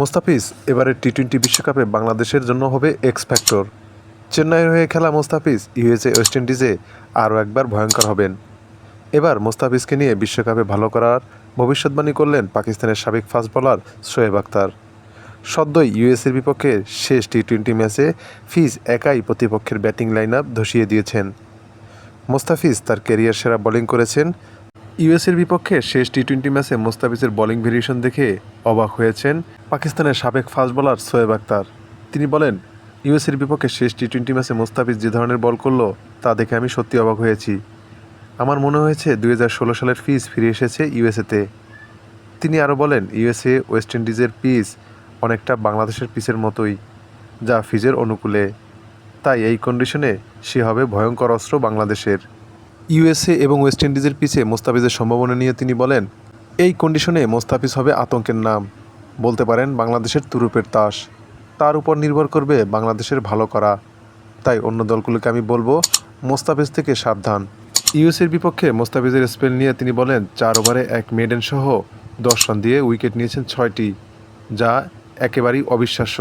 মোস্তাফিজ, এবারের T twenty বিশ্বকাপে বাংলাদেশের জন্য হবে এক্স ফ্যাক্টর চেন্নাইয়ের হয়ে খেলা মোস্তাফিজ, ইউএসএ, ওয়েস্ট ইন্ডিজে আরও একবার ভয়ঙ্কর হবেন। এবার মোস্তাফিজকে নিয়ে বিশ্বকাপে ভালো করার ভবিষ্যৎবাণী করলেন পাকিস্তানের সাবেক ফাস্ট বোলার শোয়েব আখতার। সদ্যই ইউএসের বিপক্ষে শেষ টি টোয়েন্টি ম্যাচে ফিজ একাই প্রতিপক্ষের ব্যাটিং লাইন আপ ধসিয়ে দিয়েছেন। মোস্তাফিজ তার ক্যারিয়ার সেরা বোলিং করেছেন ইউএসের বিপক্ষে শেষ টি টোয়েন্টি ম্যাচে মোস্তাফিজের বোলিং ভেরিয়েশন দেখে অবাক হয়েছেন পাকিস্তানের সাবেক ফাস্ট বোলার সোয়েব আক্তার। তিনি বলেন, ইউএসের বিপক্ষে শেষ টি টোয়েন্টি ম্যাচে মোস্তাফিজ যে ধরনের বল করল, তা দেখে আমি সত্যি অবাক হয়েছি। আমার মনে হয়েছে দুই হাজার ষোলো সালের ফিজ ফিরে এসেছে ইউএসএতে। তিনি আরও বলেন, ইউএসএ, ওয়েস্ট ইন্ডিজের পিচ অনেকটা বাংলাদেশের পিচের মতোই, যা ফিজের অনুকূলে। তাই এই কন্ডিশনে সে হবে ভয়ঙ্কর অস্ত্র বাংলাদেশের। ইউএসএ এবং ওয়েস্ট ইন্ডিজের পিছে মোস্তাফিজের সম্ভাবনা নিয়ে তিনি বলেন, এই কন্ডিশনে মোস্তাফিজ হবে আতঙ্কের নাম। বলতে পারেন, বাংলাদেশের তুরুপের তাস। তার উপর নির্ভর করবে বাংলাদেশের ভালো করা। তাই অন্য দলগুলোকে আমি বলব, মোস্তাফিজ থেকে সাবধান। ইউএসের বিপক্ষে মোস্তাফিজের স্পেল নিয়ে তিনি বলেন, চার ওভারে এক মেডেন সহ দশ রান দিয়ে উইকেট নিয়েছেন ছয়টি, যা একেবারেই অবিশ্বাস্য।